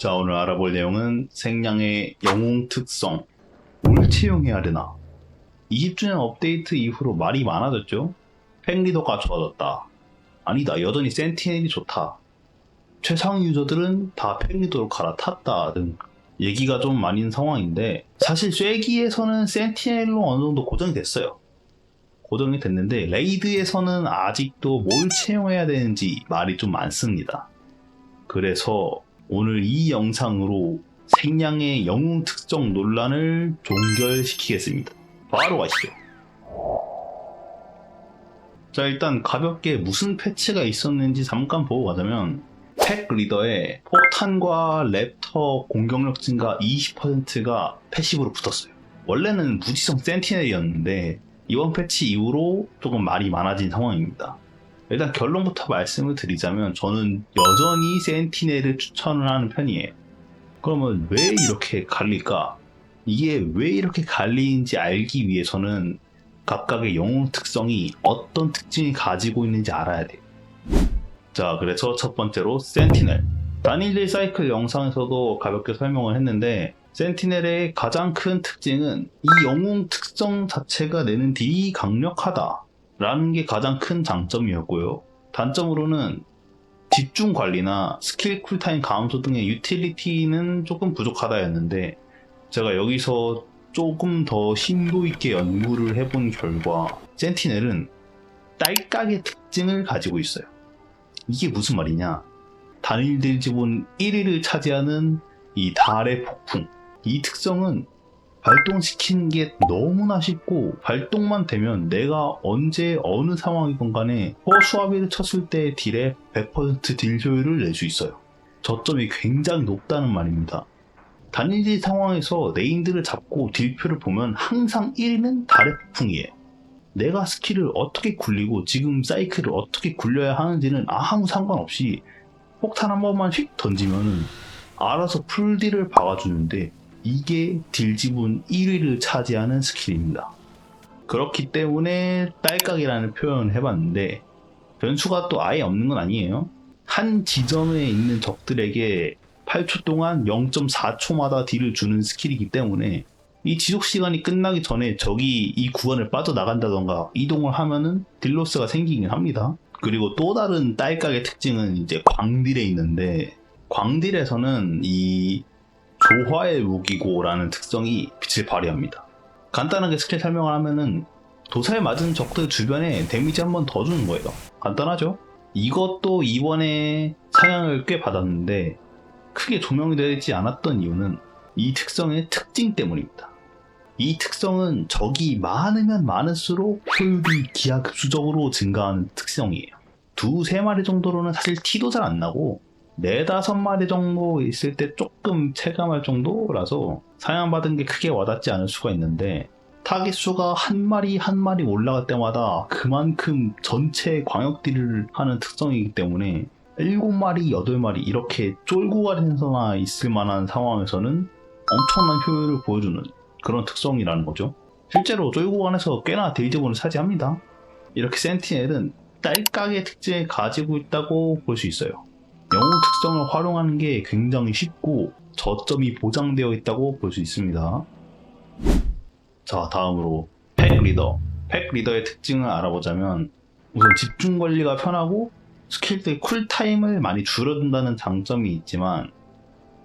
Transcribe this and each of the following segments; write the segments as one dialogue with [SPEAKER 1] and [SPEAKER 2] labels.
[SPEAKER 1] 자, 오늘 알아볼 내용은 생량의 영웅 특성. 뭘 채용해야 되나? 20주년 업데이트 이후로 말이 많아졌죠? 팩리더가 좋아졌다. 아니다, 여전히 센티넬이 좋다. 최상 유저들은 다 팩리더로 갈아탔다 등 얘기가 좀 많은 상황인데 사실 쇠기에서는 센티넬로 어느 정도 고정이 됐어요. 고정이 됐는데 레이드에서는 아직도 뭘 채용해야 되는지 말이 좀 많습니다. 그래서 오늘 이 영상으로 생량의 영웅 특정 논란을 종결시키겠습니다. 바로 가시죠. 자 일단 가볍게 무슨 패치가 있었는지 잠깐 보고 가자면 팩 리더에 폭탄과 랩터 공격력 증가 20%가 패시브로 붙었어요. 원래는 무지성 센티넬이었는데 이번 패치 이후로 조금 말이 많아진 상황입니다. 일단 결론부터 말씀을 드리자면 저는 여전히 센티넬을 추천을 하는 편이에요. 그러면 왜 이렇게 갈릴까? 이게 왜 이렇게 갈리는지 알기 위해서는 각각의 영웅 특성이 어떤 특징이 가지고 있는지 알아야 돼요. 자, 그래서 첫 번째로 센티넬. 단일딜 사이클 영상에서도 가볍게 설명을 했는데 센티넬의 가장 큰 특징은 이 영웅 특성 자체가 내는 딜이 강력하다 라는 게 가장 큰 장점이었고요. 단점으로는 집중 관리나 스킬 쿨타임 감소 등의 유틸리티는 조금 부족하다였는데 제가 여기서 조금 더 심도 있게 연구를 해본 결과 센티넬은 딸깍의 특징을 가지고 있어요. 이게 무슨 말이냐? 단일딜 지분 1위를 차지하는 이 달의 폭풍. 이 특성은 발동시키는 게 너무나 쉽고 발동만 되면 내가 언제 어느 상황이건 간에 허수아비를 쳤을 때 딜의 100%딜 효율을 낼 수 있어요. 저점이 굉장히 높다는 말입니다. 단일딜 상황에서 네임들을 잡고 딜표를 보면 항상 1위는 달의 폭풍이에요. 내가 스킬을 어떻게 굴리고 지금 사이클을 어떻게 굴려야 하는지는 아무 상관없이 폭탄 한 번만 휙 던지면은 알아서 풀딜을 박아주는데 이게 딜 지분 1위를 차지하는 스킬입니다. 그렇기 때문에 딸깍이라는 표현을 해봤는데 변수가 또 아예 없는 건 아니에요. 한 지점에 있는 적들에게 8초 동안 0.4초마다 딜을 주는 스킬이기 때문에 이 지속 시간이 끝나기 전에 적이 이 구간을 빠져나간다던가 이동을 하면은 딜로스가 생기긴 합니다. 그리고 또 다른 딸깍의 특징은 이제 광딜에 있는데 광딜에서는 이 조화의 무기고라는 특성이 빛을 발휘합니다. 간단하게 스킬 설명을 하면은 도사에 맞은 적들 주변에 데미지 한 번 더 주는 거예요. 간단하죠? 이것도 이번에 상향을 꽤 받았는데 크게 조명이 되지 않았던 이유는 이 특성의 특징 때문입니다. 이 특성은 적이 많으면 많을수록 효율이 기하급수적으로 증가하는 특성이에요. 두세 마리 정도로는 사실 티도 잘 안 나고 네다섯 마리 정도 있을 때 조금 체감할 정도라서 사양받은 게 크게 와닿지 않을 수가 있는데 타깃 수가 한 마리 한 마리 올라갈 때마다 그만큼 전체 광역딜을 하는 특성이기 때문에 7마리, 8마리 이렇게 쫄고 가면서나 있을 만한 상황에서는 엄청난 효율을 보여주는 그런 특성이라는 거죠. 실제로 쫄고 간에서 꽤나 데이지본을 차지합니다. 이렇게 센티넬은 딸깍의 특징을 가지고 있다고 볼 수 있어요. 영웅 특성을 활용하는 게 굉장히 쉽고 저점이 보장되어 있다고 볼 수 있습니다. 자, 다음으로 팩 리더. 팩 리더의 특징을 알아보자면 우선 집중 관리가 편하고 스킬들 쿨타임을 많이 줄여준다는 장점이 있지만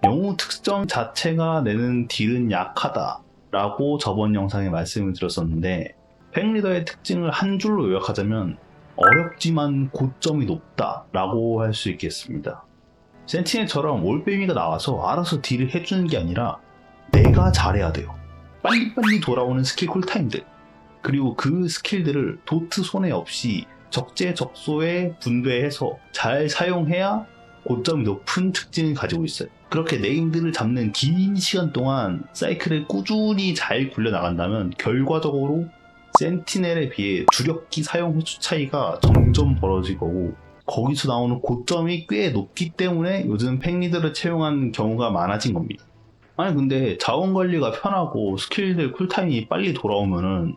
[SPEAKER 1] 영웅 특성 자체가 내는 딜은 약하다 라고 저번 영상에 말씀을 드렸었는데 팩 리더의 특징을 한 줄로 요약하자면 어렵지만 고점이 높다 라고 할 수 있겠습니다. 센티넬처럼 올빼미가 나와서 알아서 딜을 해주는 게 아니라 내가 잘해야 돼요. 빨리빨리 돌아오는 스킬 쿨타임들 그리고 그 스킬들을 도트 손해 없이 적재적소에 분배해서 잘 사용해야 고점이 높은 특징을 가지고 있어요. 그렇게 네임들을 잡는 긴 시간 동안 사이클을 꾸준히 잘 굴려나간다면 결과적으로 센티넬에 비해 주력기 사용 횟수 차이가 점점 벌어질 거고 거기서 나오는 고점이 꽤 높기 때문에 요즘 팩리드를 채용한 경우가 많아진 겁니다. 아니 근데 자원 관리가 편하고 스킬들 쿨타임이 빨리 돌아오면은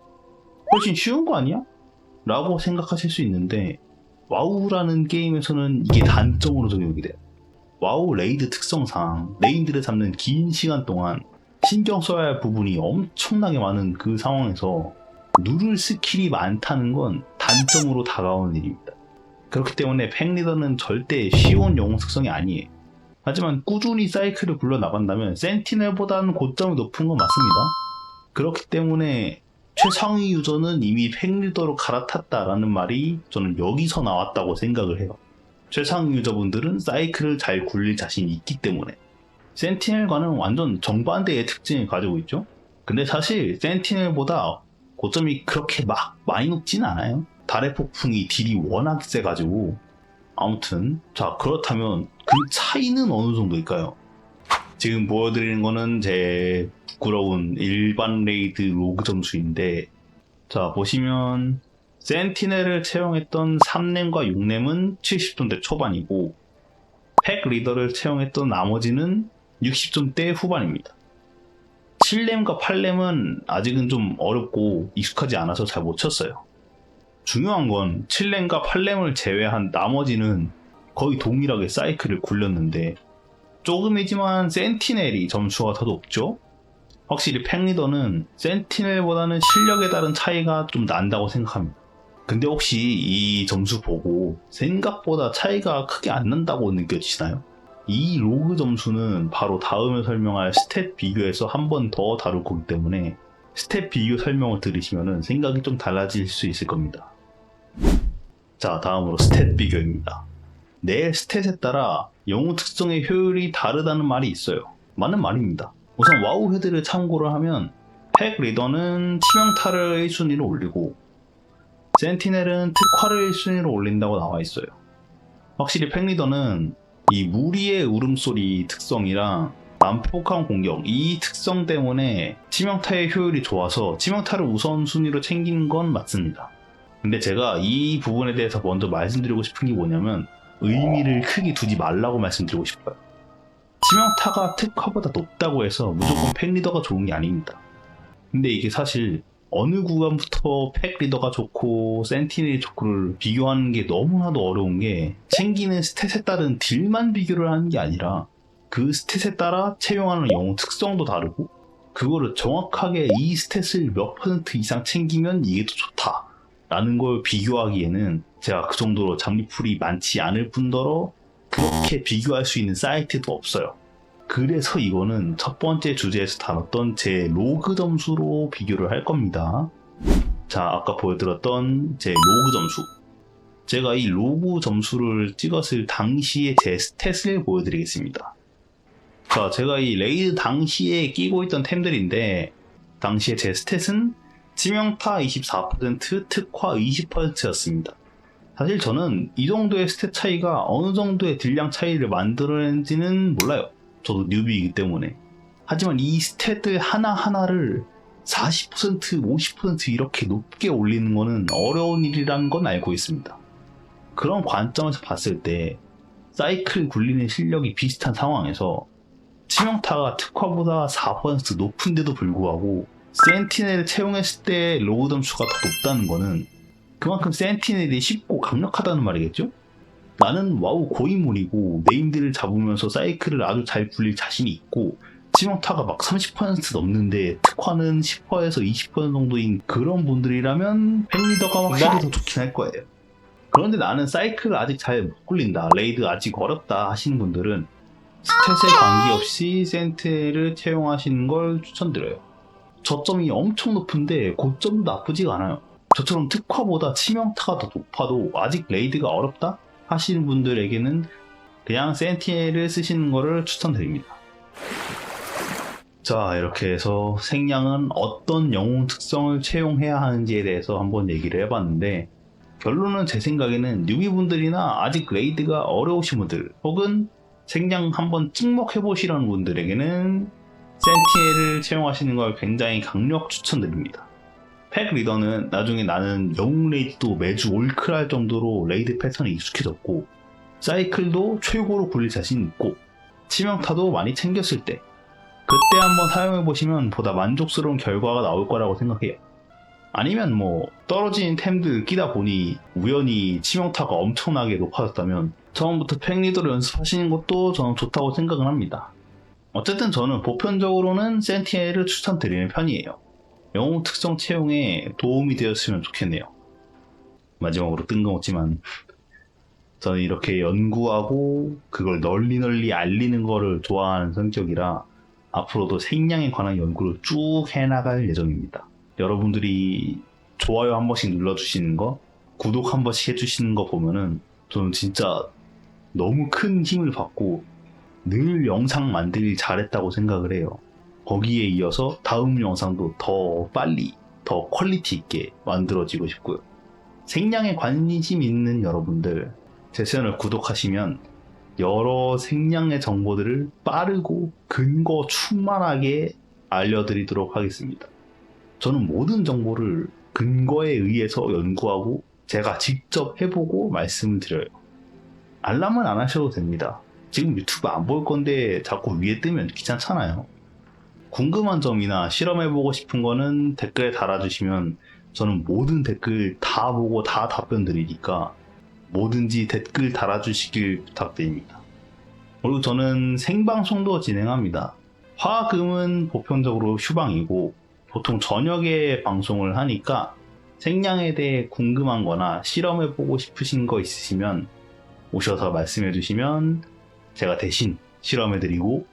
[SPEAKER 1] 훨씬 쉬운 거 아니야? 라고 생각하실 수 있는데 와우라는 게임에서는 이게 단점으로 적용이 돼요. 와우 레이드 특성상 레인들을 잡는 긴 시간 동안 신경 써야 할 부분이 엄청나게 많은 그 상황에서 누를 스킬이 많다는 건 단점으로 다가오는 일입니다. 그렇기 때문에 팽리더는 절대 쉬운 영웅 특성이 아니에요. 하지만 꾸준히 사이클을 굴러 나간다면 센티넬보다는 고점이 높은 건 맞습니다. 그렇기 때문에 최상위 유저는 이미 팽리더로 갈아탔다라는 말이 저는 여기서 나왔다고 생각을 해요. 최상위 유저분들은 사이클을 잘 굴릴 자신이 있기 때문에 센티넬과는 완전 정반대의 특징을 가지고 있죠. 근데 사실 센티넬보다 고점이 그렇게 막 많이 높진 않아요. 달의 폭풍이 딜이 워낙 세가지고 아무튼 자 그렇다면 그 차이는 어느 정도일까요? 지금 보여드리는 거는 제 부끄러운 일반 레이드 로그 점수인데 자 보시면 센티넬을 채용했던 3렘과 6렘은 70점대 초반이고 팩 리더를 채용했던 나머지는 60점대 후반입니다. 7렘과 8렘은 아직은 좀 어렵고 익숙하지 않아서 잘 못 쳤어요. 중요한 건 7렘과 8렘을 제외한 나머지는 거의 동일하게 사이클을 굴렸는데 조금이지만 센티넬이 점수가 더 높죠? 확실히 팽리더는 센티넬보다는 실력에 따른 차이가 좀 난다고 생각합니다. 근데 혹시 이 점수 보고 생각보다 차이가 크게 안 난다고 느껴지시나요? 이 로그 점수는 바로 다음에 설명할 스탯 비교에서 한 번 더 다룰 거기 때문에 스탯 비교 설명을 들으시면 생각이 좀 달라질 수 있을 겁니다. 자, 다음으로 스탯 비교입니다. 내 스탯에 따라 영웅 특성의 효율이 다르다는 말이 있어요. 맞는 말입니다. 우선 와우 헤드를 참고를 하면 팩 리더는 치명타를 1순위로 올리고 센티넬은 특화를 1순위로 올린다고 나와 있어요. 확실히 팩 리더는 이 무리의 울음소리 특성이랑 난폭한 공격 이 특성 때문에 치명타의 효율이 좋아서 치명타를 우선순위로 챙기는 건 맞습니다. 근데 제가 이 부분에 대해서 먼저 말씀드리고 싶은 게 뭐냐면 의미를 크게 두지 말라고 말씀드리고 싶어요. 치명타가 특화보다 높다고 해서 무조건 팩 리더가 좋은 게 아닙니다. 근데 이게 사실 어느 구간부터 팩 리더가 좋고 센티넬이 좋고를 비교하는 게 너무나도 어려운 게 챙기는 스탯에 따른 딜만 비교를 하는 게 아니라 그 스탯에 따라 채용하는 영웅 특성도 다르고 그거를 정확하게 이 스탯을 몇 퍼센트 이상 챙기면 이게 더 좋다 라는 걸 비교하기에는 제가 그 정도로 장비풀이 많지 않을 뿐더러 그렇게 비교할 수 있는 사이트도 없어요. 그래서 이거는 첫 번째 주제에서 다뤘던 제 로그 점수로 비교를 할 겁니다. 자, 아까 보여드렸던 제 로그 점수. 제가 이 로그 점수를 찍었을 당시의 제 스탯을 보여드리겠습니다. 자, 제가 이 레이드 당시에 끼고 있던 템들인데, 당시에 제 스탯은 치명타 24%, 특화 20%였습니다. 사실 저는 이 정도의 스탯 차이가 어느 정도의 딜량 차이를 만들어낸지는 몰라요. 저도 뉴비이기 때문에. 하지만 이 스탯들 하나하나를 40%, 50% 이렇게 높게 올리는 거는 어려운 일이라는 건 알고 있습니다. 그런 관점에서 봤을 때 사이클 굴리는 실력이 비슷한 상황에서 치명타가 특화보다 4% 높은데도 불구하고 센티넬을 채용했을 때 로그 점수가 더 높다는 거는 그만큼 센티넬이 쉽고 강력하다는 말이겠죠? 나는 와우 고인물이고 네임들을 잡으면서 사이클을 아주 잘 굴릴 자신이 있고 치명타가 막 30% 넘는데 특화는 10%에서 20% 정도인 그런 분들이라면 팬리더가 확실히 더 좋긴 할 거예요. 그런데 나는 사이클을 아직 잘 못 굴린다, 레이드 아직 어렵다 하시는 분들은 스탯에 관계없이 센트를 채용하시는 걸 추천드려요. 저점이 엄청 높은데 고점도 나쁘지가 않아요. 저처럼 특화보다 치명타가 더 높아도 아직 레이드가 어렵다 하시는 분들에게는 그냥 센티넬을 쓰시는 것을 추천드립니다. 자, 이렇게 해서 생량은 어떤 영웅 특성을 채용해야 하는지에 대해서 한번 얘기를 해봤는데, 결론은 제 생각에는 뉴비분들이나 아직 레이드가 어려우신 분들, 혹은 생량 한번 찍먹해보시려는 분들에게는 센티넬을 채용하시는 걸 굉장히 강력 추천드립니다. 팩 리더는 나중에 나는 영웅 레이드도 매주 올클할 정도로 레이드 패턴에 익숙해졌고 사이클도 최고로 굴릴 자신 있고 치명타도 많이 챙겼을 때 그때 한번 사용해보시면 보다 만족스러운 결과가 나올 거라고 생각해요. 아니면 뭐 떨어진 템들 끼다 보니 우연히 치명타가 엄청나게 높아졌다면 처음부터 팩리더로 연습하시는 것도 저는 좋다고 생각을 합니다. 어쨌든 저는 보편적으로는 센티넬을 추천드리는 편이에요. 영웅 특성 채용에 도움이 되었으면 좋겠네요. 마지막으로 뜬금없지만 저는 이렇게 연구하고 그걸 널리 널리 알리는 거를 좋아하는 성격이라 앞으로도 생량에 관한 연구를 쭉 해나갈 예정입니다. 여러분들이 좋아요 한 번씩 눌러주시는 거, 구독 한 번씩 해주시는 거 보면은 저는 진짜 너무 큰 힘을 받고 늘 영상 만들기 잘했다고 생각을 해요. 거기에 이어서 다음 영상도 더 빨리, 더 퀄리티 있게 만들어지고 싶고요. 생량에 관심 있는 여러분들, 제 채널을 구독하시면 여러 생량의 정보들을 빠르고 근거 충만하게 알려드리도록 하겠습니다. 저는 모든 정보를 근거에 의해서 연구하고 제가 직접 해보고 말씀을 드려요. 알람은 안 하셔도 됩니다. 지금 유튜브 안 볼 건데 자꾸 위에 뜨면 귀찮잖아요. 궁금한 점이나 실험해보고 싶은 거는 댓글에 달아주시면 저는 모든 댓글 다 보고 다 답변 드리니까 뭐든지 댓글 달아주시길 부탁드립니다. 그리고 저는 생방송도 진행합니다. 화금은 보편적으로 휴방이고 보통 저녁에 방송을 하니까 생량에 대해 궁금한 거나 실험해보고 싶으신 거 있으시면 오셔서 말씀해 주시면 제가 대신 실험해드리고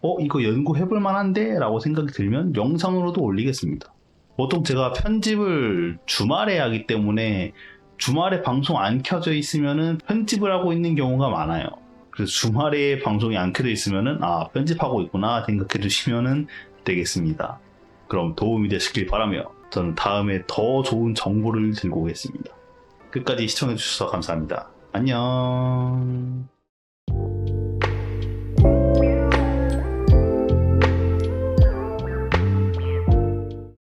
[SPEAKER 1] 어 이거 연구해 볼 만한데 라고 생각이 들면 영상으로도 올리겠습니다. 보통 제가 편집을 주말에 하기 때문에 주말에 방송 안 켜져 있으면은 편집을 하고 있는 경우가 많아요. 그래서 주말에 방송이 안 켜져 있으면은 아 편집하고 있구나 생각해 주시면은 되겠습니다. 그럼 도움이 되시길 바라며 저는 다음에 더 좋은 정보를 들고 오겠습니다. 끝까지 시청해 주셔서 감사합니다. 안녕.